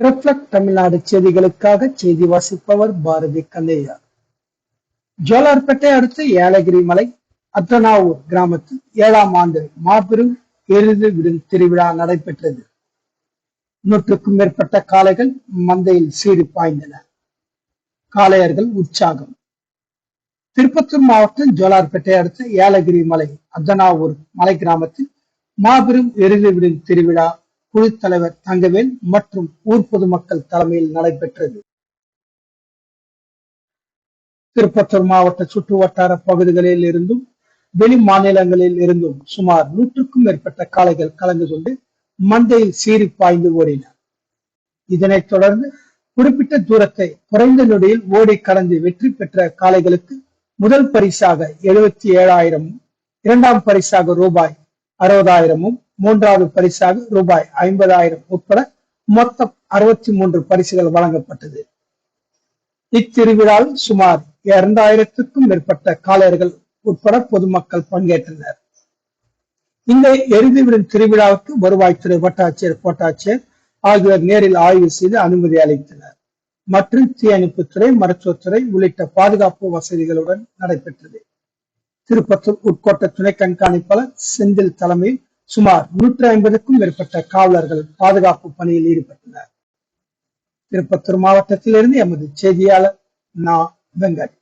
Reflect Tamil Nadu செய்திகளுக்காக செய்தி வாசிப்பவர் பாரதி கல்லையா. ஜோலார்பேட்டை அடுத்து ஏலகிரி மலை அத்தனாவூர் கிராமத்தில் ஏழாம் ஆண்டு மாபெரும் எருது விடும் திருவிழா நடைபெற்றது. நூற்றுக்கும் மேற்பட்ட காளைகள் மந்தையில் சீடு பாய்ந்தன. காளையர்கள் உற்சாகம். திருப்பத்தூர் மாவட்டம் ஜோலார்பேட்டை அடுத்த ஏலகிரி மலை அத்தனாவூர் மலை கிராமத்தில் மாபெரும் எருது விடும் திருவிழா குழுத்தலைவர் தங்கவேல் மற்றும் ஊர் பொதுமக்கள் தலைமையில் நடைபெற்றது. திருப்பத்தூர் மாவட்ட சுற்று வட்டார பகுதிகளில் இருந்தும் வெளி மாநிலங்களில் இருந்தும் சுமார் நூற்றுக்கும் மேற்பட்ட காளைகள் கலந்து கொண்டு மந்தையில் சீறி பாய்ந்து ஓடின. இதனைத் தொடர்ந்து குறிப்பிட்ட தூரத்தை குறைந்த நொடியில் ஓடி கடந்து வெற்றி பெற்ற காளைகளுக்கு முதல் பரிசாக எழுபத்தி ஏழாயிரம் இரண்டாம் பரிசாக ரூபாய் அறுபதாயிரமும் மூன்றாவது பரிசாக ரூபாய் ஐம்பதாயிரம் உட்பட மொத்தம் அறுபத்தி மூன்று பரிசுகள் வழங்கப்பட்டது. இத்திருவிழாவில் சுமார் இரண்டாயிரத்துக்கும் மேற்பட்ட காளையர்கள் உட்பட பொதுமக்கள் பங்கேற்றனர். இந்த எருதுவிடும் திருவிழாவுக்கு வருவாய்த்துறை வட்டாட்சியர் கோட்டாட்சியர் ஆகியோர் நேரில் ஆய்வு செய்து அனுமதி அளித்தனர். மற்றும் தீயணைப்புத்துறை மருத்துவத்துறை உள்ளிட்ட பாதுகாப்பு வசதிகளுடன் நடைபெற்றது. திருப்பத்தூர் உட்கோட்ட துணை கண்காணிப்பாளர் செந்தில் தலைமையில் சுமார் நூற்றி ஐம்பதுக்கும் மேற்பட்ட காவலர்கள் பாதுகாப்பு பணியில் ஈடுபட்டனர். திருப்பத்தூர் மாவட்டத்திலிருந்து எமது செய்தியாளர் நா. வெங்கட்.